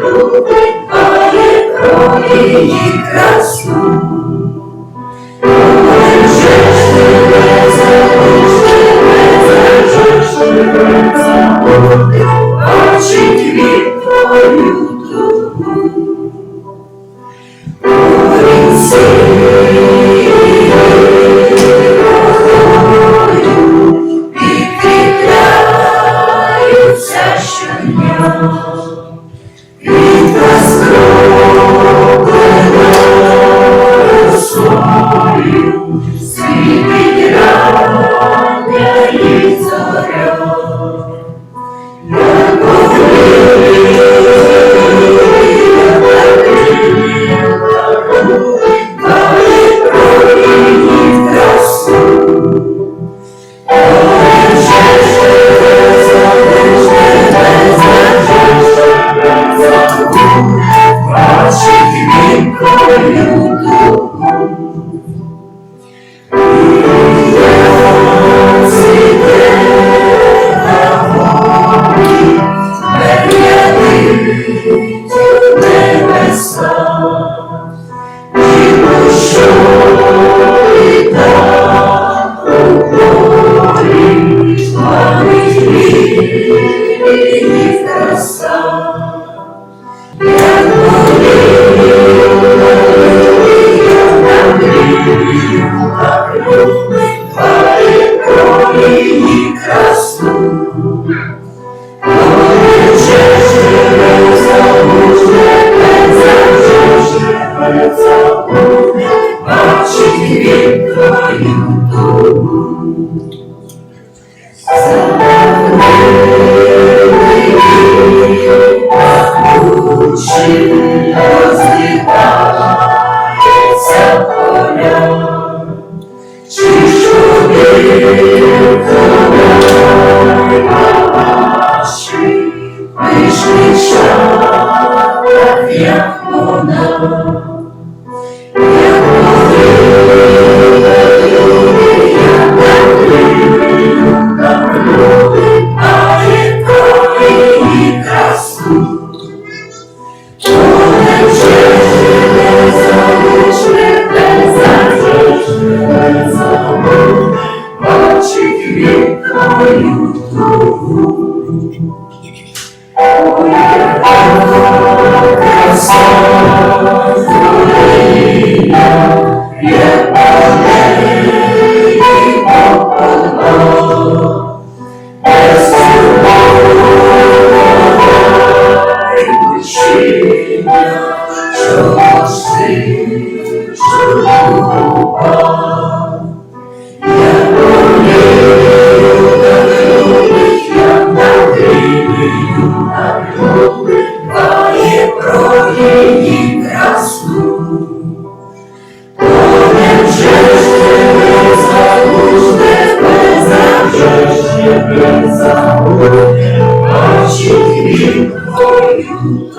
Любить пає крові і красу. Світить you. Jesus. Oh, shalom, shalom. Oh.